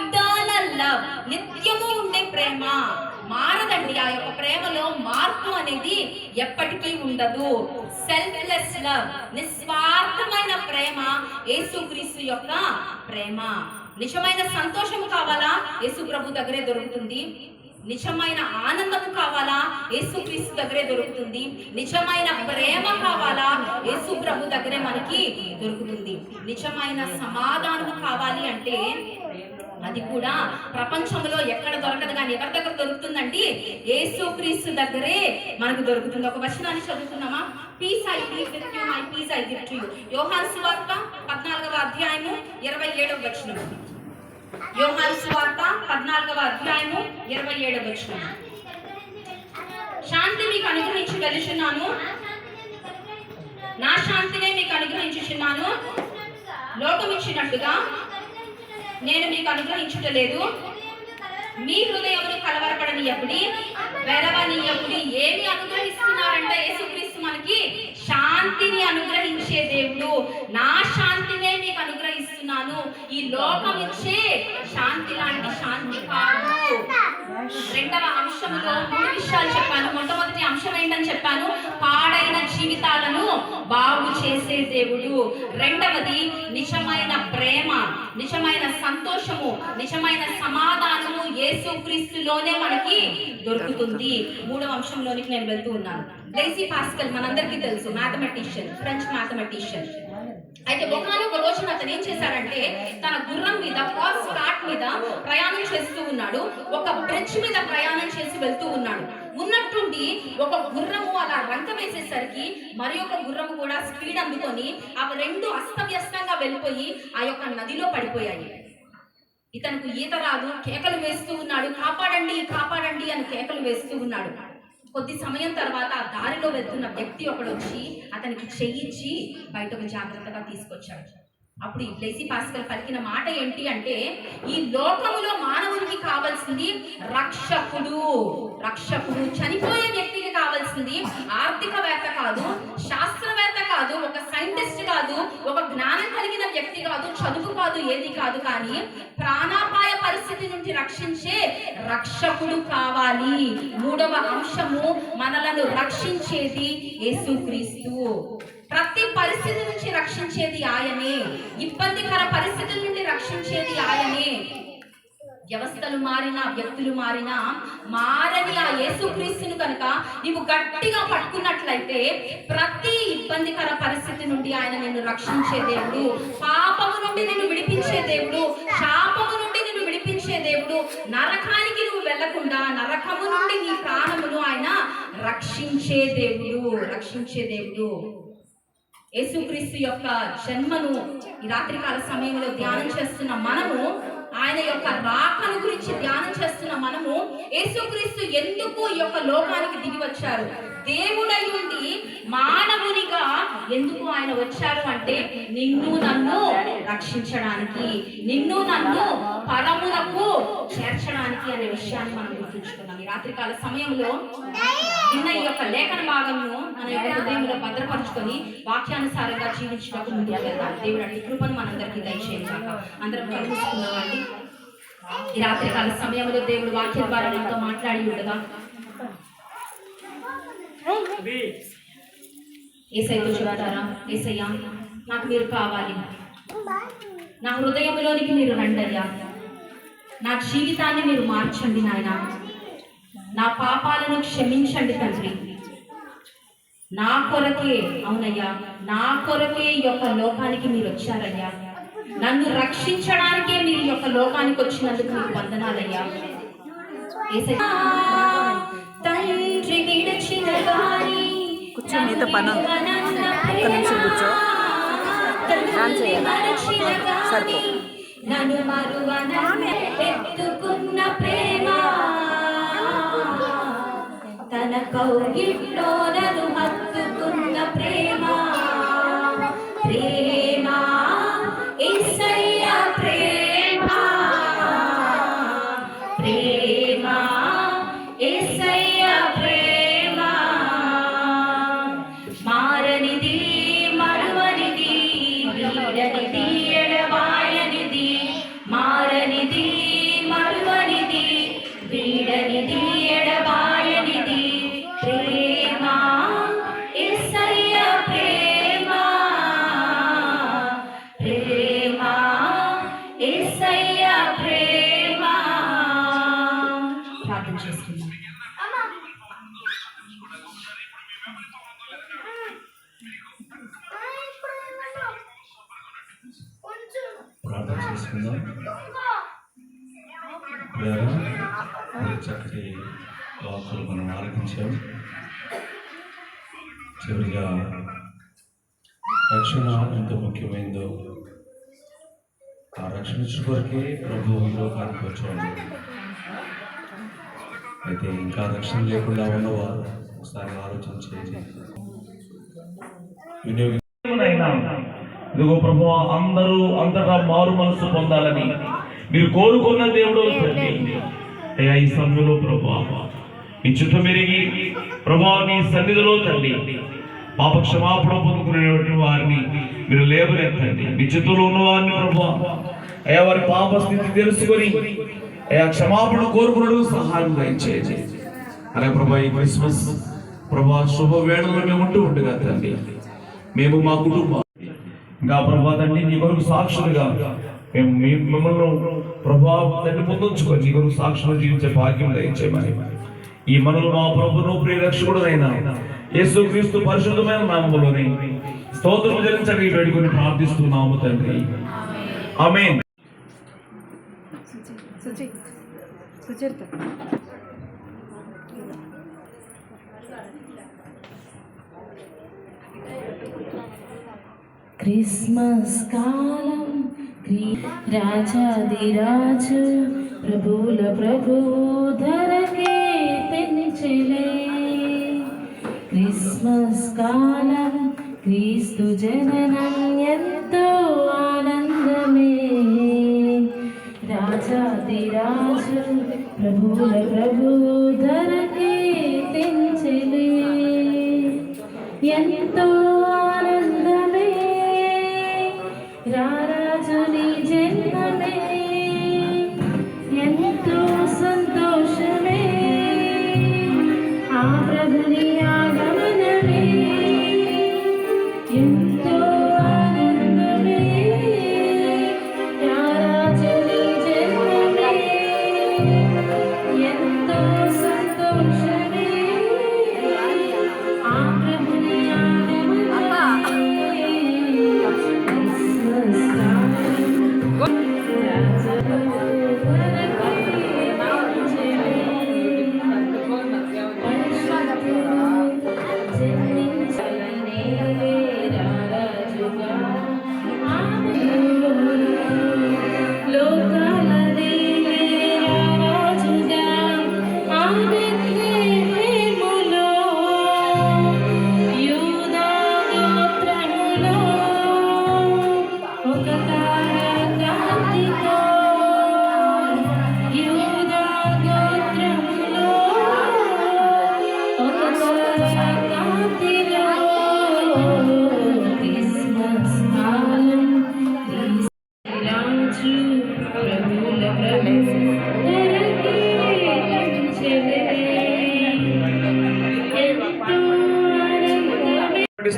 Eternal love నిత్యము ఉండే ప్రేమ. మారదండి ఆ యొక్క ప్రేమలో మార్పు అనేది ఎప్పటికీ ఉండదు. సెల్ఫ్లెస్ లవ్ నిస్వార్థమైన ప్రేమ యేసుక్రీస్తు యొక్క ప్రేమ. నిజమైన సంతోషము కావాలా? యేసు ప్రభు దగ్గరే దొరుకుతుంది. నిజమైన ఆనందము కావాలా? యేసుక్రీస్తు దగ్గరే దొరుకుతుంది. నిజమైన ప్రేమ కావాలా? యేసు ప్రభు దగ్గరే మనకి దొరుకుతుంది. నిజమైన సమాధానము కావాలి అంటే అది కూడా ప్రపంచంలో ఎక్కడ దొరకదు కానీ ఎవరి దగ్గర దొరుకుతుందండి? ఏసుక్రీస్తు దగ్గరే మనకు దొరుకుతుంది. ఒక వచనాన్ని చదువుతున్నామా peace I peace with you my peace I gift to Yohan సువార్త పద్నాలుగవ అధ్యాయము ఇరవై ఏడవ వచనం. యోహాన్ సువార్త పద్నాలుగవ అధ్యాయము ఇరవై ఏడవ వచనం. శాంతి మీకు అనుగ్రహించి వెలుచున్నాను. నా శాంతినే మీకు అనుగ్రహించుచున్నాను. లోకం ఇచ్చినట్టుగా నేను మీకు అనుగ్రహించుటలేదు. మీ హృదయములు కలవరపడనీయకుడి వెరవనీయకుడి ఏమి అనుగ్రహిస్తున్నారంటే యేసుక్రీస్తు మనకి శాంతిని అనుగ్రహించే దేవుడు. నా శాంతినే మీకు అనుగ్రహిస్తున్నాను. ఈ లోకం ఇచ్చే శాంతి లాంటి శాంతి కాదు. రెండవ అంశంలో మూడు విషయాలు చెప్పాను. మొట్టమొదటి అంశం ఏంటని చెప్పాను? పాడైన జీవితాలను బాగు చేసే దేవుడు. రెండవది నిజమైన ప్రేమ నిజమైన సంతోషము నిజమైన సమాధానము యేసుక్రీస్తులోనే మనకి దొరుకుతుంది. మూడవ అంశంలోనికి నేను వెళ్తూ ఉన్నాను. డైసీ పాస్కల్ మనందరికీ తెలుసు మ్యాథమెటిషియన్ ఫ్రెంచ్ మ్యాథమెటిషియన్. అయితే ఒకనొక రోజున అతను ఏం చేశారంటే తన గుర్రం మీద హార్స్ కార్ట్ మీద ప్రయాణం చేస్తూ ఉన్నాడు. ఒక బ్రిడ్జ్ మీద ప్రయాణం చేసి వెళ్తూ ఉన్నాడు. ఉన్నట్టుండి ఒక గుర్రము అలా రంక వేసేసరికి మరి ఒక గుర్రము కూడా స్పీడ్ అందుకొని ఆ రెండు అస్తవ్యస్తంగా వెళ్ళిపోయి ఆ యొక్క నదిలో పడిపోయాయి. ఇతనికి ఈత రాదు కేకలు వేస్తూ ఉన్నాడు. కాపాడండి కాపాడండి అని కేకలు వేస్తూ ఉన్నాడు. కొద్ది సమయం తర్వాత ఆ దారిలో వెళ్తున్న వ్యక్తి ఒకడు వచ్చి అతనికి చెయ్యిచ్చి బయటకు జాగ్రత్తగా తీసుకొచ్చాడు. అప్పుడు ఈ బ్లెసి పాస్కల్ పలికిన మాట ఏంటి అంటే ఈ లోకములో మానవునికి కావాల్సింది రక్షకుడు. రక్షకుడు చనిపోయే వ్యక్తికి కావాల్సింది ఆర్థికవేత్త కాదు శాస్త్ర కాదు ఒక సైంటిస్ట్ కాదు ఒక జ్ఞానం కలిగిన వ్యక్తి కాదు చదువు కాదు ఏది కాదు కానీ ప్రాణాపాయ పరిస్థితి నుండి రక్షించే రక్షకుడు కావాలి. మూడవ అంశము మనలను రక్షించేది యేసుక్రీస్తు. ప్రతి పరిస్థితి నుంచి రక్షించేది ఆయనే. ఇబ్బందికర పరిస్థితుల నుండి రక్షించేది ఆయనే. వ్యవస్థలు మారినా వ్యక్తులు మారినా మారని ఆ యేసుక్రీస్తును కనుక నీవు గట్టిగా పట్టుకున్నట్లయితే ప్రతి ఇబ్బందికర పరిస్థితి నుండి ఆయన నిన్ను రక్షించే దేవుడు. పాపము నుండి నిన్ను విడిపించే దేవుడు. శాపము నుండి నిన్ను విడిపించే దేవుడు. నరకానికి నువ్వు వెళ్ళకుండా నరకము నుండి నీ ప్రాణమును ఆయన రక్షించే దేవుడు. రక్షించే దేవుడు. యేసుక్రీస్తు యొక్క జన్మను ఈ రాత్రికాల సమయంలో ధ్యానం చేస్తున్న మనము ఆయన యొక్క రాకను గురించి ధ్యానం చేస్తున్న మనము యేసుక్రీస్తు ఎందుకు ఈ యొక్క లోకానికి దిగి వచ్చారు? దేవుడై మానవునిగా ఎందుకు ఆయన వచ్చారు అంటే నిన్ను నన్ను రక్షించడానికి నిన్ను నన్ను పరములకు చేర్చడానికి అనే విషయాన్ని మనం గుర్తుంచుకున్నాం ఈ రాత్రికాల సమయంలో నిన్న ఈ యొక్క లేఖన భాగంను మన యొక్క హృదయంలో భద్రపరుచుకొని వాక్యానుసారంగా జీవించినప్పుడు ముందుకు వెళ్దాం. దేవుడు అట్టి కృపను మనందరికీ దయచేయండి అందరం కలుసుకున్నామండి ఈ రాత్రికాల సమయంలో దేవుడు వాక్యం ద్వారా మనతో మాట్లాడి ఉండగా ఏసైతో చెబుతారా ఏసయ్యా నాకు మీరు కావాలి. నా హృదయంలోనికి మీరు రండయ్యా. నా జీవితాన్ని మీరు మార్చండి నాయన. నా పాపాలను క్షమించండి తండ్రి. నా కొరకే అవునయ్యా నా కొరకే ఈ యొక్క లోకానికి మీరు వచ్చారయ్యా. నన్ను రక్షించడానికే మీరు యొక్క లోకానికి వచ్చినందుకు మీకు వందనాలయ్యా. యేసయ్యా. కూర్చో, నీతో పని ఉంది. ఒక్క నిమిషం కూర్చో. డాన్స్ చేయాలా? సరిపో. తన కౌగిట్లో నన్ను హత్తుకున్న ప్రేమ ప్రేమ యేసయ్య ప్రేమ ప్రేమ యేసయ్య ప్రేమ ప్రార్థన చేసుకుందాం. చక్కటి వాక్కులు మనం ఆలకించాం. చివరిగా రక్షణ ఎంత ముఖ్యమైందో ఆ రక్షణ కొరకే ప్రభు ఈ లోకానికి వచ్చాడు. అయితే ఇంకా రక్షణ లేకుండా ఉన్నవారు ఒకసారి ఆలోచన చేయండి. వినియోగ ఇదిగో ప్రభు అందరూ అంతటా మారు మనసు పొందాలని మీరు కోరుకున్న దేవుడు అయ్యా ఈ సమయంలో ప్రభు ఈ చుట్టూ మెరిగి ప్రభా నీ సన్నిధిలో తండ్రి. పాప క్షమాపణ పొందుకునేటువంటి వారిని మీరు లేవనెత్తండి మీ చిత్తులో ఉన్న వారిని ప్రభు అయ్యా వారి పాప స్థితి తెలుసుకొని అయ్యా క్షమాపణ కోరుకున్నాడు సహాయం దయచేయండి అలాగే ప్రభా ఈ క్రిస్మస్ ప్రభా శుభ వేళలో మేము ఉంటూ ఉండగా తండ్రి. మేము మా కుటుంబం ఇంకా ప్రభా తండ్రి నీ కొరకు సాక్షులుగా. మేము మీ- మిమ్మల్ని ప్రభా తండ్రి ముందుంచుకొని నీ కొరకు సాక్షులు జీవించే భాగ్యం దయచేయమని. ఈ మనలు మా ప్రభును ప్రియరక్షకుడునైనా యేసు క్రీస్తు పరిశుద్ధమైన నామములోని స్తోత్రం చెల్లించండి వేడుకొని ప్రార్థిస్తున్నాము తండ్రి. ఆమె సుచి సుచరిత. క్రిస్మస్ కాలం. క్రీ- రాజాదిరాజు ప్రభుల ప్రభు ధరకే పెంచలే. క్రిస్మస్ కాలం క్రీస్తు జననం ఎంతో ఆనందమే. రాజాదిరాజు ప్రభుల ప్రభు ధరకే తెంచలే ఎంతో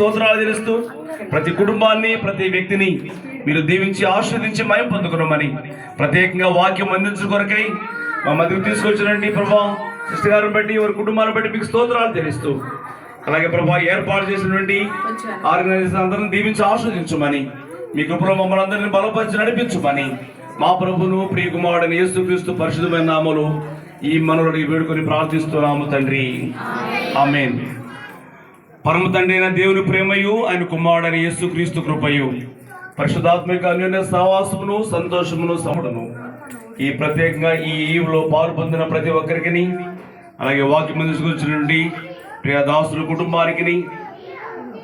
స్తోత్రాలు తెలుస్తూ ప్రతి కుటుంబాన్ని ప్రతి వ్యక్తిని మీరు దీవించి ఆస్వాదించి మయం పొందుకున్నామని ప్రత్యేకంగా వాక్యం అందించు కొరకై మా మధ్యకు తీసుకొచ్చినండి ప్రభా సిస్టర్ గారు బట్టి వారి కుటుంబాన్ని బట్టి మీకు స్తోత్రాలు తెలుస్తూ అలాగే ప్రభా ఏర్పాటు చేసినటువంటి ఆర్గనైజేషన్ అందరిని దీవించి ఆస్వాదించమని మీ కృపలో మమ్మల్ని అందరినీ బలపరిచి నడిపించమని మా ప్రభును ప్రియకుమారుడిని యేసుక్రీస్తు పరిశుద్ధమైన నామలు ఈ మనవుడికి వేడుకొని ప్రార్థిస్తున్నాము తండ్రి. ఆమెన్. పరమ తండ్రి అయిన దేవుని ప్రేమయు ఆయన కుమారుడైన యేసుక్రీస్తు కృపయు. పరిశుధాత్మిక అన్యోన్య సహవాసమును సంతోషమును సముడను. ఈ ప్రత్యేకంగా ఈ ఈవులో పాలు పొందిన ప్రతి ఒక్కరికి అలాగే వాక్యం తీసుకొచ్చినటువంటి ప్రియ దాసుల కుటుంబానికి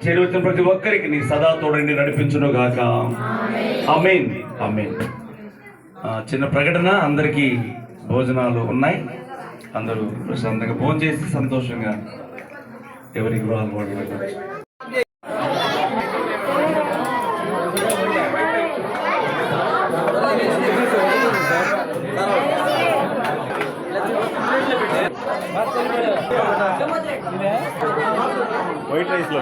చేరువచ్చిన ప్రతి ఒక్కరికి సదా తోడండి నడిపించును గాక అమేన్ అమేన్ చిన్న ప్రకటన అందరికీ భోజనాలు ఉన్నాయి. అందరూ ప్రశాంతంగా భోజనం చేసి సంతోషంగా ఎవరికి గృహాలు వాళ్ళు వెళ్ళవచ్చు. వైట్ రైస్ లో